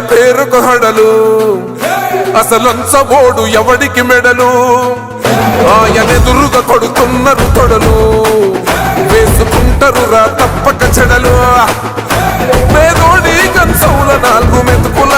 పేరుకు హడలు. అసలంచబోడు ఎవడికి మెడలు? ఆయనెదురుగా కొడుతున్నారు తొడలు వేసుకుంటారు రా తప్పక చెడలు. పేదోడి కంచౌల నాలుగు మెతుకుల